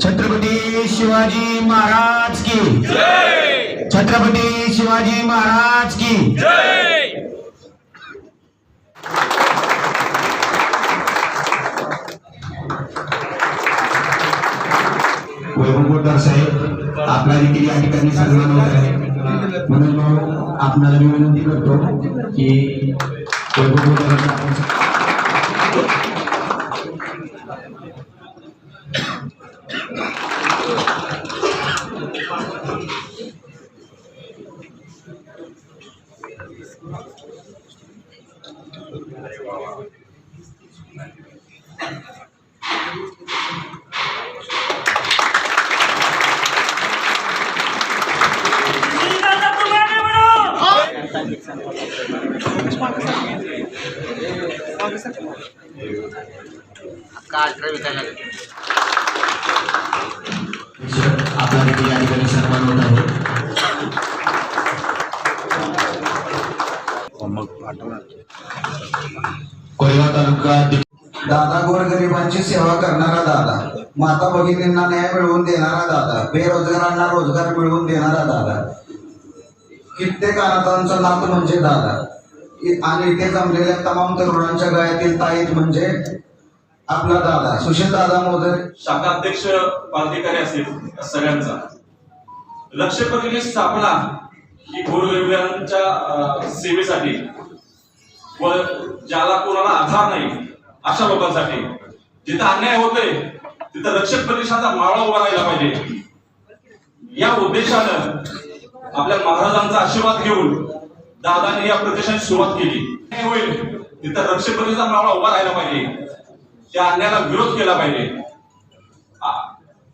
छत्रपती शिवाजी महाराज की. छत्रपती शिवाजी महाराज की. वैभव साहेब आपला देखील या ठिकाणी सन्मान होत आहे? म्हणून मग आपणाला मी विनंती करतो की आपण कोरेगाव तालुका दादा गोरगरिबांची सेवा करणारा दादा. माता भगिनींना न्याय मिळवून देणारा दादा. बेरोजगारांना रोजगार मिळवून देणारा दादा. कित्येक अनाथांचा नात म्हणजे दादा. आणि इथे जमलेल्या तमाम तरुणांच्या गळ्यातील ताईत म्हणजे आपला दादा. सुशील दादा मोदर. शाखाध्यक्ष पदाधिकारी असतील या सगळ्यांचा लक्ष्यपतीने स्थापना ही गोरगरिबांच्या सेवेसाठी व ज्याला कोणाला आधार नाही अशा लोकांसाठी. जिथं अन्याय होतोय तिथं रक्षक प्रदेशाचा मावळा उभा राहिला पाहिजे. या उद्देशानं आपल्या महाराजांचा आशीर्वाद घेऊन दादाने या प्रदेशाची सुरुवात केली. होईल तिथं रक्षक प्रदेशाचा मावळा उभा राहिला पाहिजे. त्या अन्यायाला विरोध केला पाहिजे.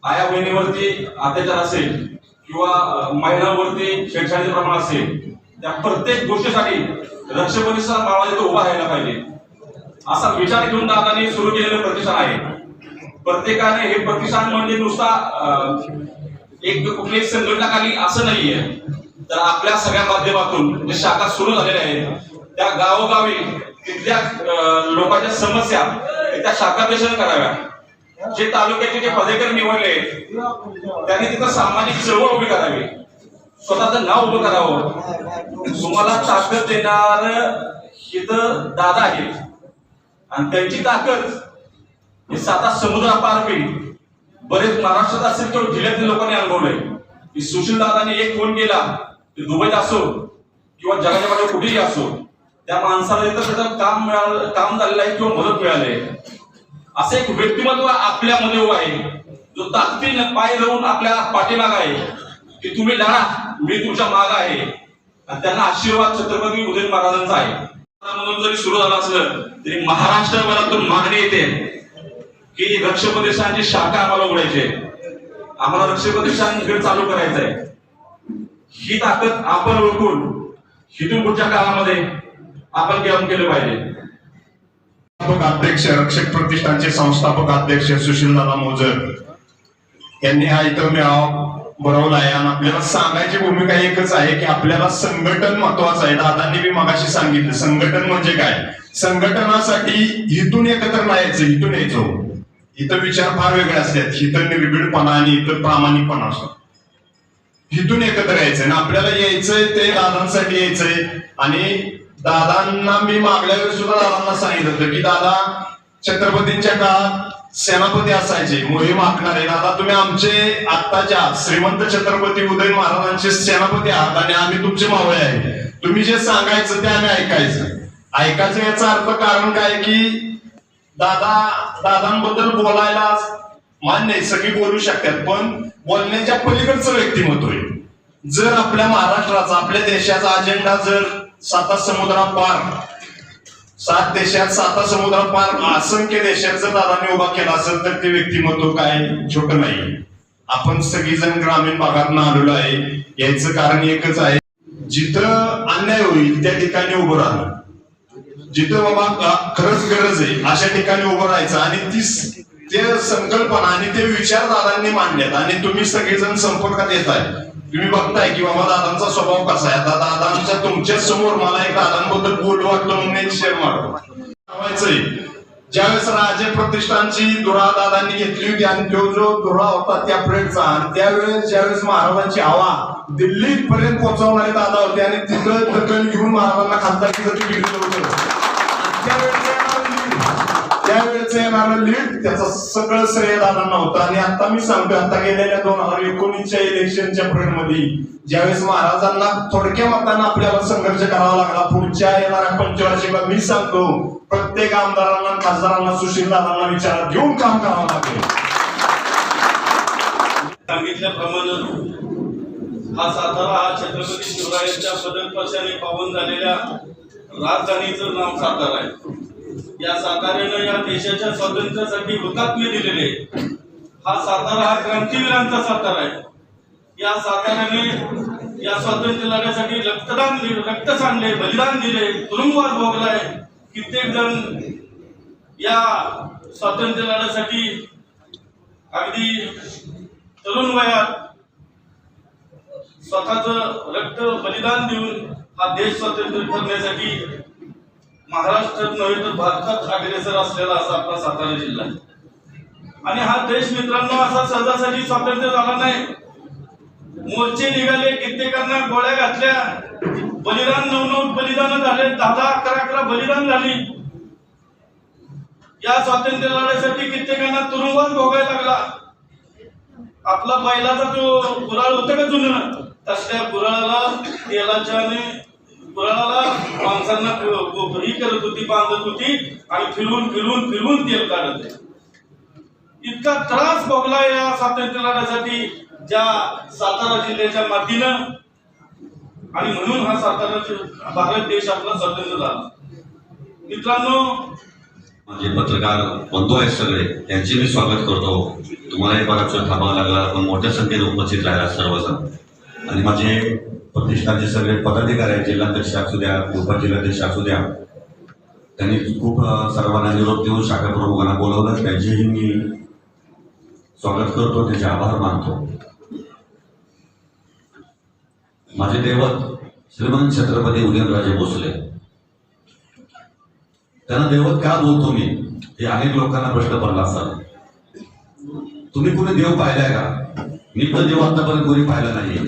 आया बहिणीवरती अत्याचार असेल किंवा महिलांवरती शैक्षणिक प्रमाण असेल त्या प्रत्येक गोष्टीसाठी रक्षपतीचा मावळा तिथं उभा राहायला पाहिजे. असा विचार घेऊन दादांनी सुरू केलेलं प्रतिष्ठान आहे. प्रत्येकाने हे प्रतिष्ठान म्हणजे नुसता एक कुठली एक संघटना असं नाहीये. तर आपल्या सगळ्या माध्यमातून जे शाखा सुरू झालेल्या आहेत त्या गावोगावी तिथल्या लोकांच्या समस्या त्या शाखापेशन कराव्या जे तालुक्याचे जे पदेकर निवडले त्यांनी तिथं सामाजिक चळवळ उभी करावी. स्वतःचं नाव उभं करावं. तुम्हाला ताकद देणार इथं दादा आहे आणि त्यांची ताकद हे साता समुद्रापार बरेच महाराष्ट्रात असेल तर जिल्ह्यातील लोकांनी अनुभवलंय. की सुशील दादाने एक फोन केला ते दुबईत असो किंवा जगाच्या बाजूला कुठेही असो त्या माणसाला इथं त्याचं काम मिळालं काम झालेलं आहे किंवा मदत मिळाली असं एक व्यक्तिमत्व आपल्यामध्ये उभं आहे. जो ताकदीनं पाय लावून आपल्या पाठीमाग आहे. की तुम्ही लढा मी तुमच्या माग आहे. आणि त्यांना आशीर्वाद छत्रपती उदय महाराजांचा आहे. म्हणून जरी सुरू झाला असलं तरी महाराष्ट्रभरातून मागणी येते की रक्षप्रदेशांची शाखा आम्हाला उघडायची आहे. आम्हाला रक्ष इकडे चालू करायचं आहे. ही ताकद आपण ओळखून हिंदू पुढच्या काळामध्ये आपण काम केलं पाहिजे. संस्थापक अध्यक्ष रक्षक प्रतिष्ठानचे संस्थापक अध्यक्ष सुशीलदादा मोजर यांनी हा इथं मेळावा बरवला आहे. आणि आपल्याला सांगायची भूमिका एकच आहे की आपल्याला संघटन महत्वाचं आहे. दादांनी मी मगाशी सांगितलं संघटन म्हणजे काय? संघटनासाठी इथून एकत्र नाही यायचं इथून यायचो. इथं विचार फार वेगळे असतात. इथं निर्भीडपणा आणि इथं प्रामाणिकपणा असतो. इथून एकत्र यायचंय आणि आपल्याला यायचंय ते दादांसाठी यायचंय. आणि दादांना मी मागल्या वेळेस सुद्धा दादांना सांगितलं होतं की दादा छत्रपतींच्या काळात सेनापती असायचे मोहीम आखणारे. दादा तुम्ही आमचे आत्ताच्या श्रीमंत छत्रपती उदय महाराजांचे सेनापती आहात आणि आम्ही तुमचे मावळे आहे. तुम्ही जे सांगायचं ते आम्ही ऐकायचं. ऐकायचं याचा अर्थ कारण काय की दादा दादांबद्दल बोलायला मान्य सगळी बोलू शकतात पण बोलण्याच्या पलीकडचं व्यक्तिमत्व आहे. जर आपल्या महाराष्ट्राचा आपल्या देशाचा अजेंडा जर साता समुद्रापार सात देशात साता समुद्रापार असंख्य देशात जर दादाने उभा केला असेल तर ते व्यक्तिमत्व काय? छोट नाही. आपण सगळीजण ग्रामीण भागात आलेलो आहे. याचं कारण एकच आहे जिथं अन्याय होईल त्या ठिकाणी उभं राहणं. जिथं बाबा खरंच गरज आहे अशा ठिकाणी उभं राहायचं. आणि ती ते संकल्पना आणि ते विचार दादांनी मांडल्यात आणि तुम्ही सगळेजण संपर्कात येत आहे तुम्ही बघताय की बाबा दादांचा स्वभाव कसा आहे? आता दादांच्या तुमच्यासमोर मला एक दादांबद्दल बोल वाटलं म्हणून एक शेअर ज्यावेळेस राजे प्रतिष्ठानची धुरा दादांनी घेतली होती आणि तो जो धुरा होता त्या पिरियडचा आणि त्यावेळेस ज्यावेळेस महाराजांची हवा दिल्लीत पर्यंत पोहोचवणारे दादा होते आणि तिथं दखल घेऊन महाराजांना खासदारकीसाठी दिलं होतं. श्रेय मारलं लीड त्याचा सगळं श्रेय दादांना होतं आणि आता मी सांगतो आता गेलेल्या दोन हजार एकोणीसच्या इलेक्शनच्या मध्ये ज्यावेळेस महाराजांना थोडक्या मतांना आपल्याला संघर्ष करावा लागला पुढच्या येणाऱ्या पंचवार्षिकात मी सांगतो प्रत्येक आमदारांना खासदारांना सुशील दादांना विचारात घेऊन काम करावं लागेल. सांगितल्याप्रमाणे हा सातारा हा छत्रपती शिवरायांच्या बदलपशाने पावन झालेल्या राजधानीचं नाव सातारा आहे. या साताऱ्यानं या देशाच्या स्वातंत्र्यासाठी हुतात्मे दिलेले हा सातारा हा क्रांतीवीरांचा सातारा आहे. या साताऱ्याने या स्वातंत्र्य लढ्यासाठी रक्तदान दिले रक्त सांडले बलिदान दिले तुरुंगवास भोगलाय. कित्येक जण या स्वातंत्र्य लढ्यासाठी अगदी तरुण वयात स्वतःच रक्त बलिदान देऊन हा देश स्वतंत्र करण्यासाठी महाराष्ट्रात नव्हे तर भारतात अग्रेसर असलेला असा आपला सातारा जिल्हा आणि हा देश मित्रांनो असा सहजासहजी स्वातंत्र्य झाला नाही. मोर्चे निघाले कित्येकांना गोळ्या घातल्या. बलिदान नऊ नऊ बलिदान झाले दहा दहा अकरा अकरा बलिदान झाली. या स्वातंत्र्य लढ्यासाठी कित्येकांना तुरुंगात भोगायला लागला. आपला बैलाचा जो गुराळ होता का जुनं? तसल्या गुराळाला तेलाच्या आणि गुराळाला माणसांना ही करत होती बांधत होती आणि फिरवून फिरवून फिरवून तेल काढत होते. इतका त्रास भोगला या स्वातंत्र्य लढ्यासाठी ज्या सातारा जिल्ह्याच्या मातीनं. आणि म्हणून हा सातारा भारत देश आपला स्वतंत्र झाला. मित्रांनो माझे पत्रकार बंधू आहेत सगळे. त्यांचे मी स्वागत करतो. तुम्हालाही बराच वेळ थांबावा लागला पण मोठ्या संख्येने उपस्थित राहिला सर्वजण. आणि माझे प्रतिष्ठानचे सगळे पदाधिकारी आहेत जिल्हाध्यक्ष असू द्या उपजिल्हाध्यक्ष असू द्या. त्यांनी खूप सर्वांना निरोप देऊन शाखा प्रमुखांना बोलवलं. त्याचेही मी स्वागत करतो त्याचे आभार मानतो. माझे दैवत श्रीमंत छत्रपती उदयनराजे भोसले. त्यांना दैवत का बोलतो मी? हे अनेक लोकांना प्रश्न पडला असाल. तुम्ही कुणी देव पाहिलाय का? मी तर देव आतापर्यंत कोणी पाहिला नाही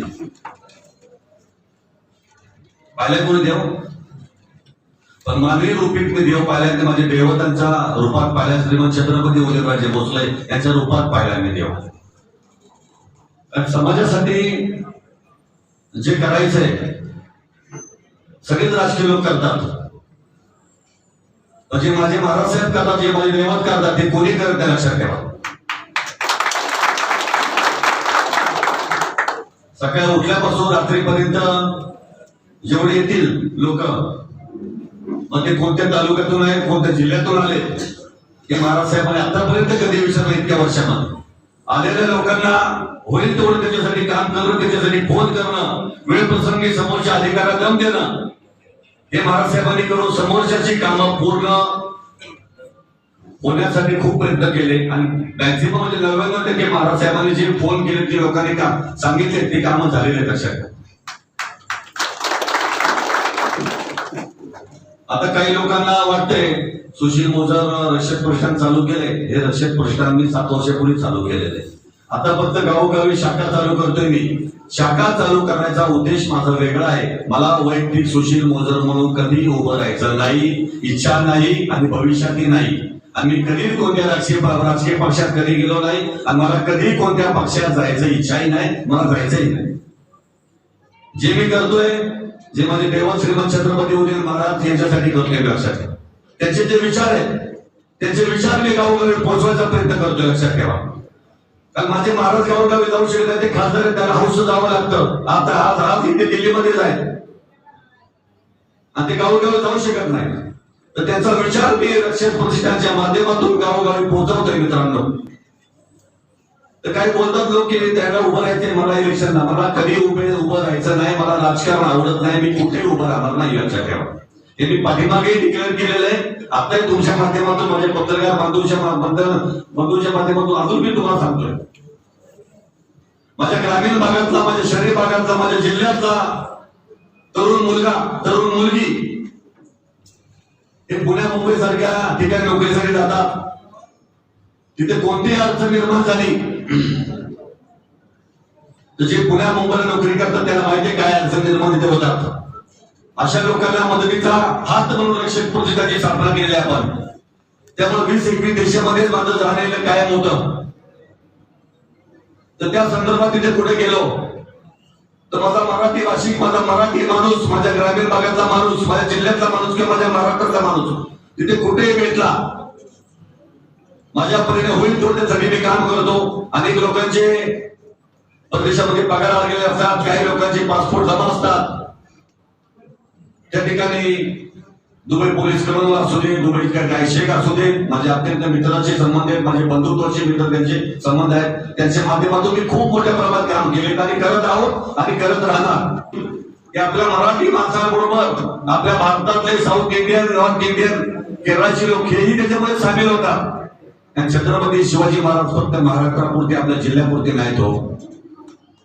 पाहिलाय कोणी देव? पण मानवी रूपीत मी देव पाहिला ते माझ्या देवतांच्या रूपात पाहिल्या. श्रीमंत छत्रपती उदयनराजे भोसले यांच्या रूपात पाहिला मी देव. आणि समाजासाठी जे करायचंय सगळेच राजकीय लोक करतात. म्हणजे माझे महाराज साहेब करतात जे माझे देवत करतात ते कोणी करत नाही लक्षात ठेवा. सकाळी उठल्यापासून रात्रीपर्यंत जेवढे येतील लोक मग ते कोणत्या तालुक्यातून आहे कोणत्या जिल्ह्यातून आले हे महाराज साहेबांनी आतापर्यंत कधी विचारलं इतक्या वर्षामध्ये? आलेल्या लोकांना होईल तेवढं त्याच्यासाठी काम करणं त्याच्यासाठी फोन करणं वेळप्रसंगी समोरच्या अधिकारात दम देणं. हे महाराज साहेबांनी करून समोरच्याची कामं पूर्ण होण्यासाठी खूप प्रयत्न केले आणि मॅक्झिमम म्हणजे नव्याण्णव टक्के महाराज साहेबांनी जे फोन केले जे लोकांनी काम सांगितले ते कामं झालेले आहेत लक्षात आता काही लोकांना वाटतंय सुशील मोजर रक्षक प्रतिष्ठान चालू केले. हे रक्षक प्रतिष्ठान मी सात वर्षापूर्वी चालू केलेले. आता फक्त गावोगावी शाखा चालू करतोय मी. शाखा चालू करण्याचा उद्देश माझा वेगळा आहे. मला वैयक्तिक सुशील मोजर म्हणून कधी उभं राहायचं नाही इच्छा नाही आणि भविष्यातही नाही. मी कधीच कोणत्या राजकीय राजकीय पक्षात कधी गेलो नाही आणि मला कधी कोणत्या पक्षात जायचं इच्छाही नाही मला जायचंही नाही. जे मी करतोय जे माझे देव श्रीमंत छत्रपती उदयन महाराज यांच्यासाठी करतोय लक्षात ठेवा. त्यांचे जे विचार आहेत त्यांचे विचार मी गावोगावी पोहोचवायचा प्रयत्न करतोय लक्षात ठेवा. कारण माझे महाराज गावोगावी जाऊ शकत नाही ते खासदार आहेत त्याला हौस जावं लागतं. आता आज आज इथे दिल्लीमध्येच आहे. आणि ते गावोगावी जाऊ शकत नाही. तर त्यांचा विचार मी रक्षण प्रतिष्ठानच्या माध्यमातून गावोगावी पोहोचवतोय मित्रांनो. तर काय बोलतात लोक की त्याला उभं राहायचंय मला इलेक्शन मला कधी उभे उभं राहायचं नाही मला राजकारण आवडत नाही मी कुठे उभं राहणार नाही लक्षात ठेवा हे मी पाठीमागे डिक्लेअर केलेलं आहे. आताही तुमच्या माध्यमातून माझ्या पत्रकार बांधूच्या बंधूच्या माध्यमातून अजून मी तुम्हाला सांगतोय. माझ्या ग्रामीण भागातला माझ्या शहरी भागातला माझ्या जिल्ह्यातला तरुण मुलगा तरुण मुलगी हे पुण्या मुंबई सारख्या ठिकाणी नोकरीसाठी जातात. तिथे कोणतीही अडचण निर्माण झाली? तर जे पुण्या मुंबईला नोकरी करतात त्याला माहिती काय अडचण निर्माण तिथे होतात. अशा लोकांना मदतीचा हात म्हणून रक्षक प्रोजेक्टाची स्थापना केलेली आपण. त्यामुळे वीस एकवीस देशामध्येच माझं राहिलेलं कायम होतं. तर त्या संदर्भात तिथे पुढे गेलो? तर माझा मराठी भाषिक माझा मराठी माणूस माझ्या ग्रामीण भागातला माणूस माझ्या जिल्ह्यातला माणूस किंवा माझ्या महाराष्ट्रातला माणूस तिथे कुठेही भेटला माझ्या परीने होईल तोडण्यासाठी मी काम करतो. अनेक लोकांचे परदेशामध्ये पगार आलेले असतात काही लोकांचे पासपोर्ट जमा असतात. त्या ठिकाणी दुबई पोलीस कमांडर असू दे दुबई काय शेख असू दे माझे अत्यंत मित्राचे संबंध आहेत माझे बंधुत्वाचे मित्र त्यांचे संबंध आहेत त्यांच्या माध्यमातून मी खूप मोठ्या प्रमाणात काम केले आणि करत आहोत आणि करत राहणार. की आपल्या मराठी माणसांबरोबर आपल्या भारतातले साऊथ इंडियन नॉर्थ इंडियन केरळाचे लोक हेही त्याच्यामध्ये सामील होतात. आणि छत्रपती शिवाजी महाराज फक्त महाराष्ट्रापुरते आपल्या जिल्ह्यापुरते नाहीत हो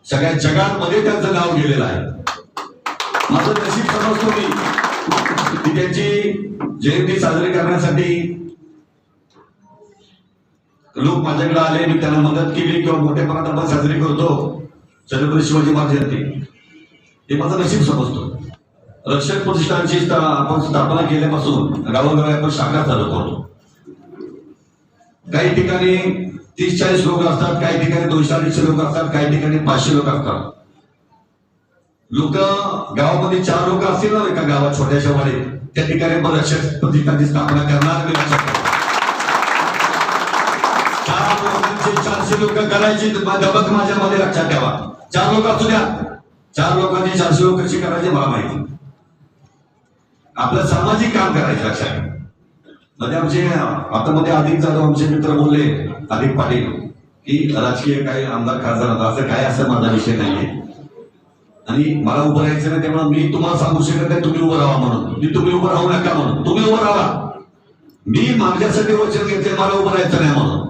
सगळ्या जगामध्ये त्यांचं नाव गेलेलं आहे. माझं नशीब समजतो मी. की त्यांची जयंती साजरी करण्यासाठी लोक माझ्याकडे आले मी त्यांना मदत केली किंवा मोठ्या प्रमाणात आपण साजरी करतो. छत्रपती शिवाजी महाराज जयंती. हे माझं नशीब समजतो. रक्षक प्रतिष्ठानची आपण स्थापना केल्यापासून गावोगावी आपण शाखा चालू करतो. काही ठिकाणी तीस चाळीस लोक असतात काही ठिकाणी दोनशे अडीचशे लोक असतात काही ठिकाणी पाचशे लोक असतात. लोक गावामध्ये चार लोक असतील ना एका गावात छोट्याशा वाडीत त्या ठिकाणी बऱ्याचशा रक्षक प्रतिष्ठानची स्थापना करणार मी लक्षात चार लोकांचे चारशे लोक करायची दबक माझ्यामध्ये लक्षात ठेवा. चार लोक असू द्या. चार लोकांची चारशे लोक कशी करायचे मला माहिती. आपलं सामाजिक काम करायचं लक्षात मध्ये म्हणजे आमचे आता मध्ये अधिक जाधव आमचे मित्र बोलले अधिक पाटील की राजकीय काही आमदार खासदार असं काय असं माझा विषय नाहीये. आणि मला उभं राहायचं नाही त्यामुळे मी तुम्हाला सांगू शकत नाही तुम्ही उभं राहा म्हणून. मी तुम्ही उभं राहू नका म्हणून. तुम्ही उभं राहा. मी माझ्यासाठी वचन घेतले मला उभं राहायचं नाही म्हणून.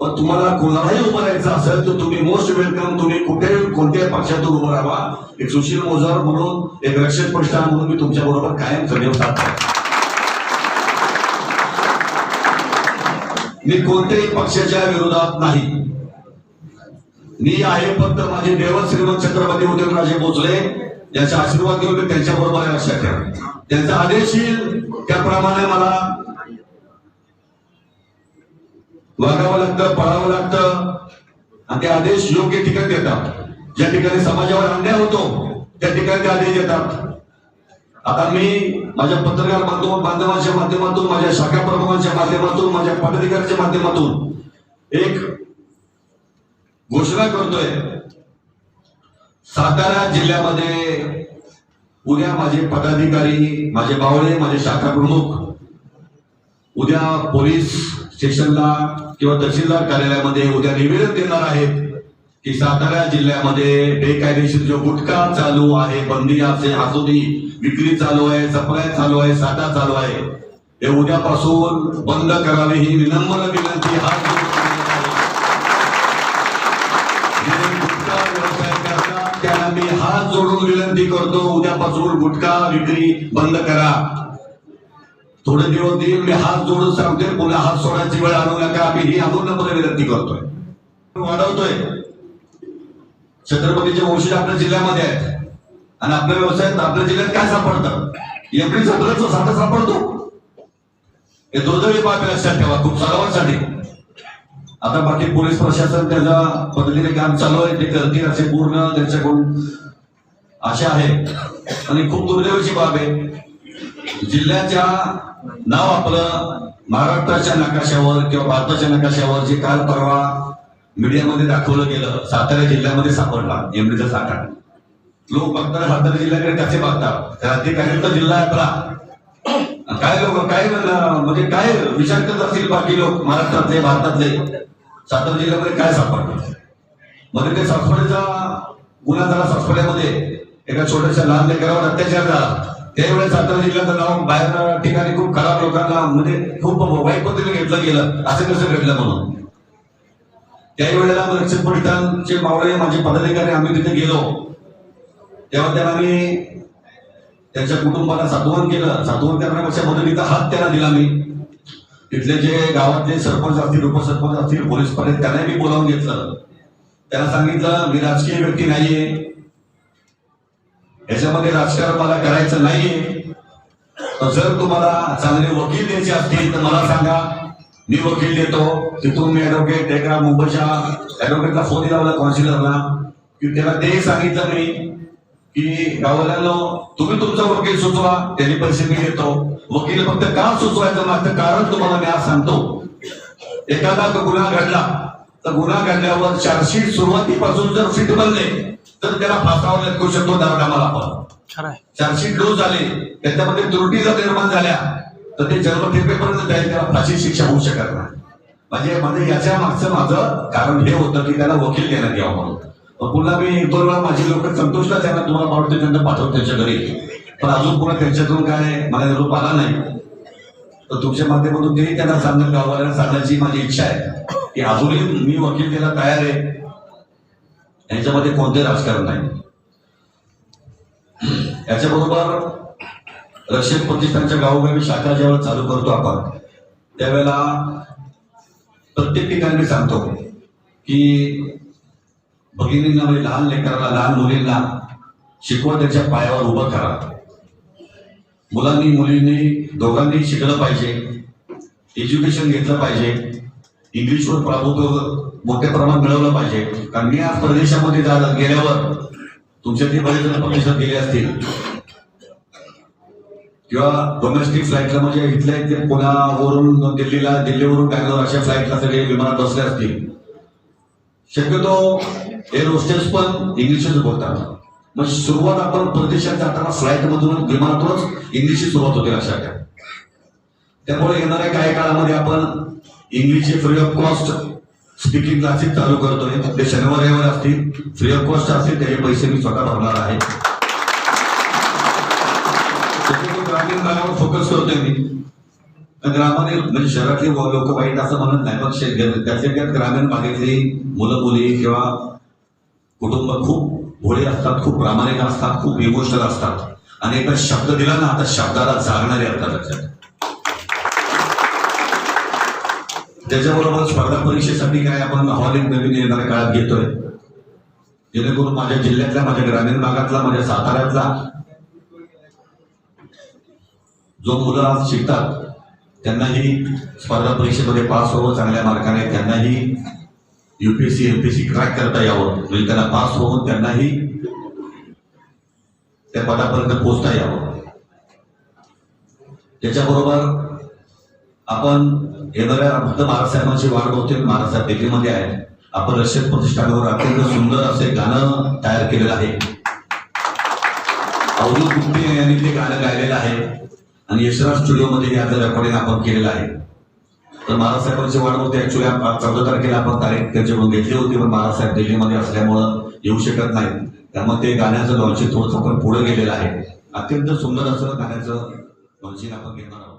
पण तुम्हाला कोणालाही उभं राहायचं असेल तर तुम्ही मोस्ट वेलकम तुम्ही कुठे कोणत्याही पक्षातून उभं राहा. एक सुशील मोजार म्हणून एक रक्षक प्रश्न म्हणून मी तुमच्या बरोबर कायम सदैव आहे. मी कोणत्याही पक्षाच्या विरोधात नाही. मी आहे फक्त माझे देव श्रीमंत छत्रपती उदयनराजे भोसले. याचा आशीर्वाद घेऊन मी त्यांच्या बरोबर लक्षात ठेवा त्यांचा आदेश येईल. त्याप्रमाणे मला वागावं लागतं पळावं लागतं. आणि ते आदेश योग्य ठिकाणी देतात. ज्या ठिकाणी समाजावर अन्याय होतो त्या ठिकाणी ते आदेश देतात. आता मी माझ्या पत्रकार बांधवांच्या माध्यमातून माझ्या शाखा प्रमुखांच्या माध्यमातून माझ्या पदाधिकाऱ्यांच्या माध्यमातून एक घोषणा करतोय. सातारा जिल्ह्यामध्ये उद्या माझे पदाधिकारी माझे बावळे माझे शाखा प्रमुख उद्या पोलीस स्टेशनला किंवा तहसीलदार कार्यालयामध्ये उद्या निवेदन देणार आहेत की सातारा जिल्ह्यामध्ये बेकायदेशीर जो गुटखा चालू आहे बंदी असे आसुदी विक्री चालू आहे सप्लाय चालू आहे साठा चालू आहे हे उद्यापासून बंद करावे ही विनम्र विनंती. हा त्यांना मी हात जोडून विनंती करतो उद्यापासून गुटखा विक्री बंद करा. थोडे दिवस देईल मी हात जोडून सांगतोय पुन्हा हात सोडायची वेळ आणू नका आम्ही ही अमूल्यपणे विनंती करतोय. वाढवतोय. छत्रपतीचे वंशज आपल्या जिल्ह्यामध्ये आहेत. आणि आपल्या व्यवसायात आपल्या जिल्ह्यात काय सापडतं? एप्रिल सतराचा साठा सापडतो. हे दुर्दैवी बाब लक्षात ठेवा खूप सर्वांसाठी. आता बाकी पोलीस प्रशासन त्याचा पद्धतीने काम चालू आहे ते करतील असे पूर्ण त्यांच्याकडून आशा आहे. आणि खूप दुर्दैवाची बाब आहे जिल्ह्याच्या नाव आपलं महाराष्ट्राच्या नकाशावर किंवा भारताच्या नकाशावर जे काल परवा मीडियामध्ये दाखवलं गेलं सातारा जिल्ह्यामध्ये सापडला एमडीचा साठा. लोक बघतात सातारा जिल्ह्याकडे कसे बघतात? क्रांतिकारीचा जिल्हा आहे आपला. काय लोक काय म्हणजे काय विचार करत असतील बाकी लोक महाराष्ट्रातले भारतातले? सातारा जिल्ह्यामध्ये काय सापडलं? मध्ये ते सासवड्याचा गुन्हा झाला सासवड्यामध्ये एका छोट्याशा लहान लेकरावर अत्याचार झाला. त्यावेळेस सातारा जिल्ह्याचं नाव बाहेर ठिकाणी खूप खराब लोकांना म्हणजे खूप वाईट पद्धतीने घेतलं गेलं असं कसं घडलं म्हणून? त्याही वेळेला रक्षक पोलिसांचे मावळे माझे पदाधिकारी आम्ही तिथे गेलो. तेव्हा त्यांना आम्ही त्यांच्या कुटुंबाला सातवण केलं. सातवण करण्यापेक्षा मदतीचा हात त्याला दिला मी तिथले जे गावातले सरपंच असतील उपसरपंच असतील पोलीस पाटील त्यांना मी बोलावून घेतलं. त्याला सांगितलं मी राजकीय व्यक्ती नाहीये. याच्यामध्ये राजकारण मला करायचं नाहीये. तर जर तुम्हाला चांगले वकील द्यायचे असतील तर मला सांगा. मी वकील देतो. तिथून मी ऍडव्होकेट एका मुंबईच्या ऍडव्होकेटला फोन लावला कॉन्सिलरला की त्याला ते सांगितलं मी की गावाल्यानं तुम्ही तुमचा वकील सुचवा. त्यांनी पैसे मी देतो. वकील फक्त का सुचवायचं मागचं कारण तुम्हाला मी आज सांगतो. एखादा तो गुन्हा घडला तर गुन्हा घडल्यावर चार्जशीट सुरुवातीपासून जर फिट बनले तर त्याला फासावर लटकू शकतो दरडामाला पण चार्जशीट लूज झाले त्याच्यामध्ये त्रुटी जर निर्माण झाल्या तर ते जन्मठेपेपर्यंत जाईल त्याला फाशी शिक्षा होऊ शकत नाही. म्हणजे म्हणजे याच्या मागचं माझं कारण हे होतं की त्याला वकील देण्यात यावं म्हणून. पुन्हा मी दोन वेळा माझी लोक संतोषला त्यांना तुम्हाला पावडते त्यांना पाठवतो त्यांच्या घरी. पण अजून पुन्हा त्यांच्यातून काय मला निरोप आला नाही. तर तुमच्या माध्यमातून तेही त्यांना सांगणं गाववाल्यांना हो? सांगण्याची माझी इच्छा आहे. की अजूनही मी वकील द्यायला तयार आहे. यांच्यामध्ये कोणते राजकारण नाही. याच्याबरोबर रक्षक प्रतिष्ठानच्या गावोगावी शाखा ज्यावेळेला चालू करतो आपण त्यावेळेला प्रत्येक ठिकाणी मी सांगतो की भगिनींना म्हणजे लहान लेकराला लहान मुलींना शिकवा त्याच्या पायावर उभं करा. मुलांनी मुलींनी दोघांनी शिकलं पाहिजे. एज्युकेशन घेतलं पाहिजे. इंग्लिशवर प्रामुख्य मोठ्या प्रमाणात मिळवलं पाहिजे. कारण मी आज परदेशामध्ये जा गेल्यावर तुमच्यातले बरेच जण परदेशात गेले असतील. किंवा डोमेस्टिक फ्लाईटला म्हणजे इथल्या इथे पुण्यावरून दिल्लीला दिल्लीवरून बँगलोर अशा फ्लाईटला सगळे विमानात बसले असतील. शक्यतो एअर होस्टेस पण इंग्लिशच बोलतात. मग सुरुवात आपण परदेशात जाताना फ्लाईट मधून विमानातूनच इंग्लिशची सुरुवात होते लक्षात घ्या. त्यामुळे येणाऱ्या काही काळामध्ये आपण इंग्लिशचे free of cost speaking classes चालू करतोय. ते शनिवार रविवार असतील. फ्री ऑफ कॉस्ट असतील त्याचे पैसे मी स्वतः भरणार आहे. ग्रामीण भागावर फोकस करतोय मी. ग्रामीण म्हणजे शहरातली लोक वाईट असं म्हणत नाही पण शे- त्यात ग्रामीण भागातली मुलं मुली किंवा कुटुंब खूप भोळे असतात खूप प्रामाणिक असतात खूप इमोशनल असतात. आणि एकदा शब्द दिला ना आता शब्दाला जागणारे असतात लक्षात त्याच्याबरोबर स्पर्धा परीक्षेसाठी काय आपण हॉल एक नवीन येणाऱ्या काळात घेतोय. जेणेकरून माझ्या जिल्ह्यातल्या माझ्या ग्रामीण भागातला माझ्या साताऱ्यातला जो मुलं आज शिकतात त्यांनाही स्पर्धा परीक्षेमध्ये पास व्हावं चांगल्या मार्काने त्यांनाही युपीएससी एमपीएससी क्रॅक करता यावं. म्हणजे त्यांना पास होऊन त्यांनाही त्या पदापर्यंत पोहोचता यावं. त्याच्याबरोबर आपण येणाऱ्या फक्त महाराजसाहेबांची वाट बघतोय महाराजसाहेब दिल्लीमध्ये आहे आपण रशियन प्रतिष्ठानावर अत्यंत सुंदर असे गाणं तयार केलेलं आहे. अवधूत गुप्ते यांनी ते गाणं गायलेलं आहे. आणि यशराज स्टुडिओमध्ये याचं रेकॉर्डिंग आपण केलेलं आहे. तर बाळासाहेबांची वाट होती ऍक्च्युली चौदा तारखेला आपण तारीख त्यांच्याकडून घेतली होती पण बाळासाहेब दिल्लीमध्ये असल्यामुळं येऊ शकत नाही त्यामुळे ते गाण्याचं लॉन्चिंग थोडंसं आपण पुढे गेलेलं आहे. अत्यंत सुंदर असं गाण्याचं लॉन्चिंग आपण घेणार आहोत.